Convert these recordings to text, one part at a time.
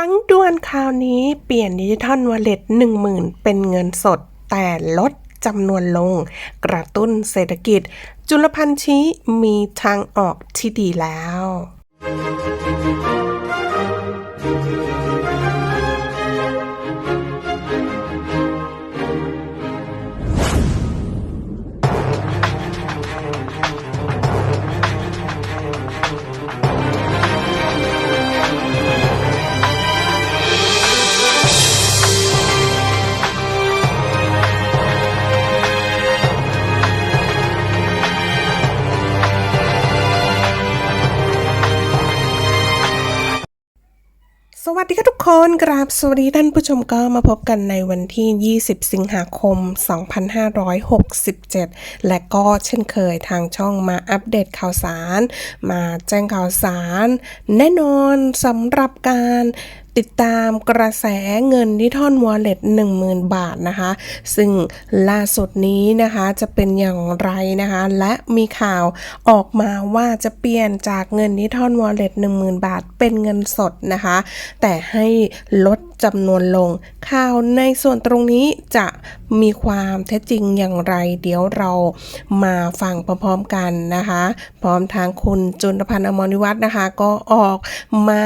ฟังด่วนคราวนี้เปลี่ยนดิจิทัลวอลเล็ต1 0,000 เป็นเงินสด แต่ลดจำนวนลง กระตุ้นเศรษฐกิจ จุลพันธ์ชี้มีทางออกที่ดีแล้ว ค่ะทุกคนกราบสวัสดีท่านผู้ชมก็มาพบกันในวันที่ 20 สิงหาคม 2567 และก็เช่นเคยทางช่องมาอัปเดตข่าวสาร มาแจ้งข่าวสาร แน่นอนสำหรับการ ติดตามกระแสเงินดิทอลวอลเล็ต10,000 บาทนะคะ ซึ่งล่าสุดนี้นะคะจะเป็นอย่างไรนะคะ และมีข่าวออกมาว่าจะเปลี่ยนจากเงินดิทอลวอลเล็ต10,000 บาทเป็นเงินสดนะคะ แต่ให้ลดจำนวนลง ข่าวในส่วนตรงนี้จะมีความเท็จจริงอย่างไร เดี๋ยวเรามาฟังพร้อมๆกันนะคะ พร้อมทางคุณจุลพันธ์อมรนิวัฒน์นะคะ ก็ออกมา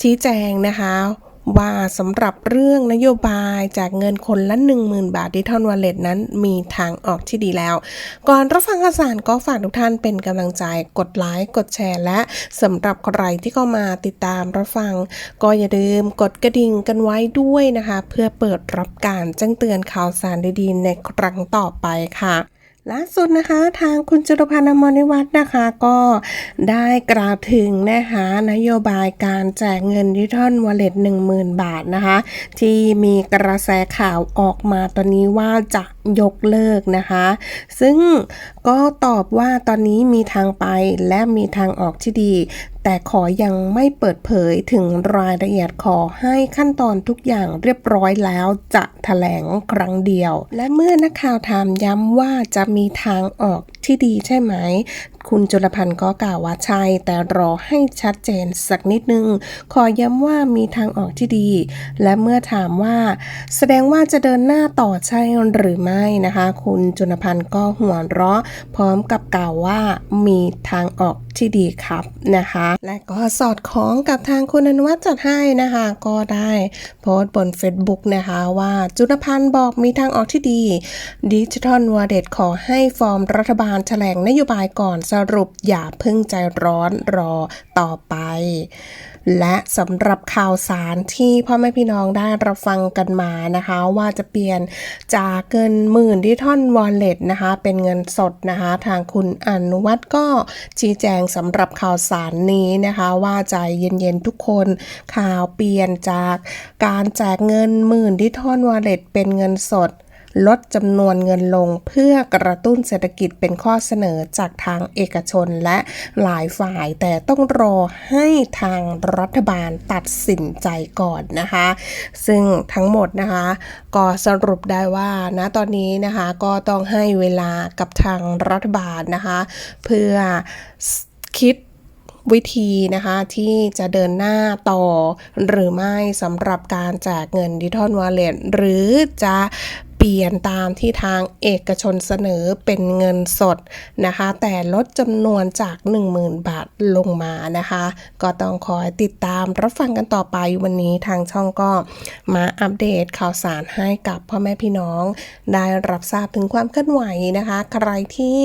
ชี้แจงนะคะว่าสำหรับเรื่องนโยบายจากเงินคนละ 10,000 บาทดิจิทัลวอลเล็ตนั้นมีทางออกที่ดีแล้ว ก่อนรับฟังข่าวสารก็ฝากทุกท่านเป็นกำลังใจกดไลค์กดแชร์ และสำหรับใครที่เข้ามาติดตามรับฟัง ก็อย่าลืมกดกระดิ่งกันไว้ด้วยนะคะ เพื่อเปิดรับการแจ้งเตือนข่าวสารดีๆในครั้งต่อไปค่ะ ล่าสุดนะคะทางคุณจุพันธ์อมรนิวัฒน์นะคะก็ได้กล่าวถึงนะคะนโยบายการแจกเงินดิจิทัลวอลเล็ต10,000บาทนะคะ ที่มีกระแสข่าวออกมาตอนนี้ว่าจะ ยกเลิกนะคะ ซึ่งก็ตอบว่าตอนนี้มีทางไปและมีทางออกที่ดี แต่ขอยังไม่เปิดเผยถึงรายละเอียดขอให้ขั้นตอนทุกอย่างเรียบร้อยแล้วจะแถลงครั้งเดียว และเมื่อนักข่าวถามย้ำว่าจะมีทางออกที่ดีใช่ไหม คุณจุลพันธ์ก็กล่าวว่าใช่แต่รอให้ชัดเจนสักนิดนึง ขอย้ำว่ามีทางออกที่ดี และเมื่อถามว่า แสดงว่าจะเดินหน้าต่อใช่หรือไม่นะคะ คุณจุลพันธ์ก็หัวเราะ พร้อมกับกล่าวว่ามีทางออก ที่ดีครับนะคะ และก็สอดคล้องกับทางคุณอนุวัฒน์จัดให้นะคะ ก็ได้โพสต์บน Facebook นะคะว่าจุลพันธ์บอกมีทางออกที่ดีดิจิทัลวอลเด็ตขอให้ฟอร์มรัฐบาลแถลงนโยบายก่อนสรุปอย่าเพิ่งใจร้อนรอต่อไป และสำหรับข่าวสารที่พ่อแม่พี่น้องได้รับฟังกันมานะคะ ว่าจะเปลี่ยนจากเงินหมื่นดิจิทัลวอลเล็ตนะคะเป็นเงินสดนะคะทางคุณอนุวัฒน์ก็ชี้แจงสำหรับข่าวสารนี้นะคะ ว่าใจเย็นๆทุกคนข่าวเปลี่ยนจากการแจกเงินหมื่นดิจิทัลวอลเล็ตเป็นเงินสด ลดจำนวนเงินลงเพื่อกระตุ้นเศรษฐกิจเป็นข้อเสนอจากทางเอกชนและหลายฝ่าย แต่ต้องรอให้ทางรัฐบาลตัดสินใจก่อนนะคะ ซึ่งทั้งหมดนะคะ ก็สรุปได้ว่านะตอนนี้นะคะก็ต้องให้เวลากับทางรัฐบาลนะคะ เพื่อคิดวิธีนะคะที่จะเดินหน้าต่อหรือไม่สำหรับการแจกเงินดิจิทัลวอลเล็ตหรือจะ ลี่ยนตามที่ทางเอกชนเสนอเป็นเงินสดนะคะ แต่ลดจำนวนจาก 10,000 บาทลงมานะคะ ก็ต้องคอยติดตามรับฟังกันต่อไปวันนี้ทางช่องก็มาอัปเดตข่าวสารให้กับพ่อแม่พี่น้อง ได้รับทราบถึงความเคลื่อนไหวนะคะ ใครที่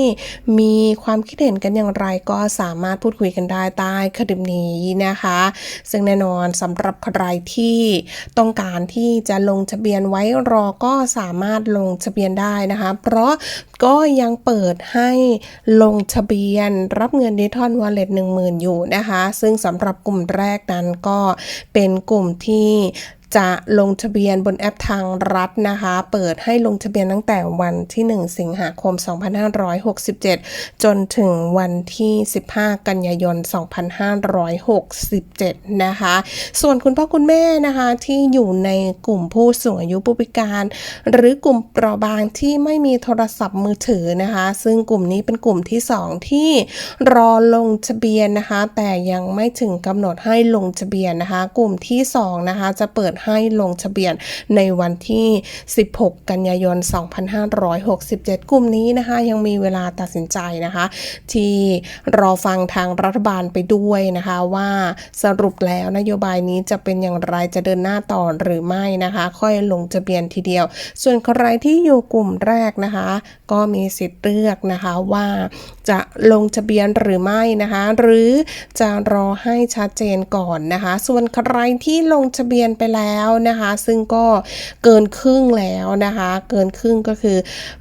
มีความคิดเห็นกันอย่างไรก็สามารถพูดคุยกันได้ใต้คลิปนี้นะคะ ซึ่งแน่นอนสำหรับใครที่ต้องการที่จะลงทะเบียนไว้รอก็สามารถลงทะเบียนได้นะคะ เพราะก็ยังเปิดให้ลงทะเบียนรับเงินดิจิทัลวอลเล็ต10,000อยู่นะคะ ซึ่งสำหรับกลุ่มแรกนั้นก็เป็นกลุ่มที่ จะลงทะเบียนบนแอปทางรัฐนะคะ เปิดให้ลงทะเบียนตั้งแต่วันที่ 1 สิงหาคม 2567 จนถึงวันที่ 15 กันยายน 2567 นะคะ ส่วนคุณพ่อคุณแม่นะคะที่อยู่ในกลุ่มผู้สูงอายุผู้พิการ หรือกลุ่มเปราะบางที่ไม่มีโทรศัพท์มือถือนะคะ ซึ่งกลุ่มนี้เป็นกลุ่มที่ 2 ที่รอลงทะเบียนนะคะ แต่ยังไม่ถึงกำหนดให้ลงทะเบียนนะคะ กลุ่มที่ 2 นะคะจะเปิดให้ลงทะเบียนในวันที่ 16 กันยายน 2567 กลุ่มนี้นะคะ ยังมีเวลาตัดสินใจนะคะ ที่รอฟังทางรัฐบาลไปด้วยนะคะว่าสรุปแล้วนโยบายนี้จะเป็นอย่างไรจะเดินหน้าต่อหรือไม่นะคะ ค่อยลงทะเบียนทีเดียว ส่วนใครที่อยู่กลุ่มแรกนะคะ ก็มีสิทธิ์เลือกนะคะว่าจะลงทะเบียนหรือไม่นะคะ หรือจะรอให้ชัดเจนก่อนนะคะ ส่วนใครที่ลงทะเบียนไปแล้วแล้วนะคะ ซึ่งก็เกินครึ่งแล้วนะคะ เกินครึ่งก็คือ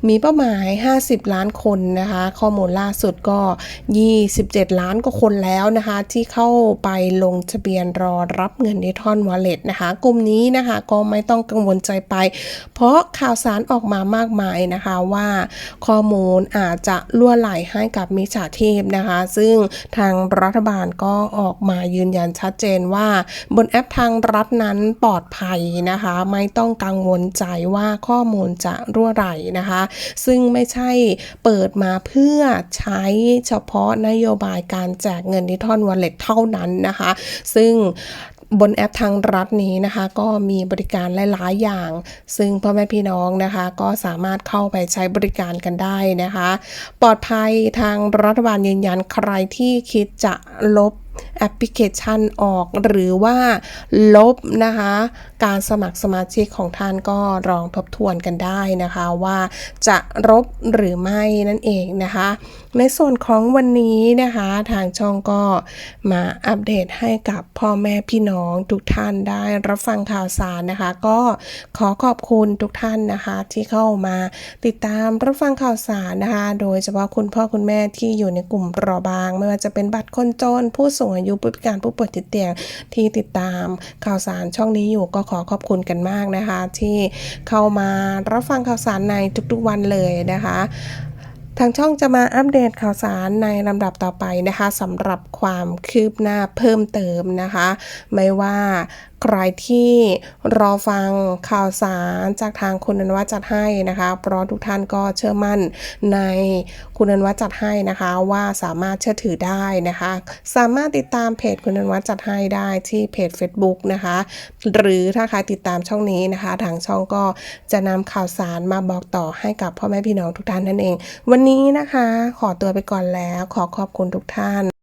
มีเป้าหมาย 50 ล้านคนนะคะ ข้อมูลล่าสุดก็ 27 ล้านกว่าคนแล้วนะคะ ที่เข้าไปลงทะเบียนรอรับเงินดิจิทอลวอลเล็ตนะคะ กลุ่มนี้นะคะก็ไม่ต้องกังวลใจไป เพราะข่าวสารออกมามากมายนะคะว่าข้อมูลอาจจะล่วไหลให้กับมิจฉาชีพนะคะ ซึ่งทางรัฐบาลก็ออกมายืนยันชัดเจนว่า บนแอปทางรัฐนั้นปลอดอดภัยนะคะ ไม่ต้องกังวลใจว่าข้อมูลจะรั่วไหลนะคะ ซึ่งไม่ใช่เปิดมาเพื่อใช้เฉพาะนโยบายการแจกเงินดิจิทอลวอลเล็ตเท่านั้นนะคะ ซึ่งบนแอปทางรัฐนี้นะคะ ก็มีบริการหลาย ๆ อย่าง ซึ่งพ่อแม่พี่น้องนะคะ ก็สามารถเข้าไปใช้บริการกันได้นะคะ ปลอดภัยทางรัฐบาลยืนยันใครที่คิดจะลบ แอปพลิเคชันออก หรือว่าลบนะคะ การสมัครสมาชิกของท่านก็ลองทบทวนกันได้นะคะ ว่าจะลบหรือไม่นั่นเองนะคะในส่วนของวันนี้นะคะ ทางช่องก็มาอัปเดตให้กับพ่อแม่พี่น้องทุกท่านได้รับฟังข่าวสารนะคะ ก็ขอขอบคุณทุกท่านนะคะ ที่เข้ามาติดตามรับฟังข่าวสารนะคะ โดยเฉพาะคุณพ่อคุณแม่ที่อยู่ในกลุ่มเปราะบาง ไม่ว่าจะเป็นบัตรคนจน ผู้สูงอายุผู้พิการผู้ป่วยติดเตียงที่ติดตามข่าวสารช่องนี้อยู่ก็ขอขอบคุณกันมากนะคะ ที่เข้ามารับฟังข่าวสารในทุกๆวันเลยนะคะ ทางช่องจะมาอัปเดตข่าวสารในลำดับต่อไปนะคะสำหรับความคืบหน้าเพิ่มเติมนะคะ ไม่ว่า ใครที่รอฟังข่าวสารจากทางคุณอนวัฒน์จัดให้นะคะ เพราะทุกท่านก็เชื่อมั่นในคุณอนวัฒน์จัดให้นะคะว่าสามารถเชื่อถือได้นะคะ สามารถติดตามเพจคุณอนวัฒน์จัดให้ได้ที่เพจ Facebook นะคะ หรือถ้าใครติดตามช่องนี้นะคะ ทางช่องก็จะนำข่าวสารมาบอกต่อให้กับพ่อแม่พี่น้องทุกท่านนั่นเอง วันนี้นะคะ ขอตัวไปก่อนแล้ว ขอขอบคุณทุกท่าน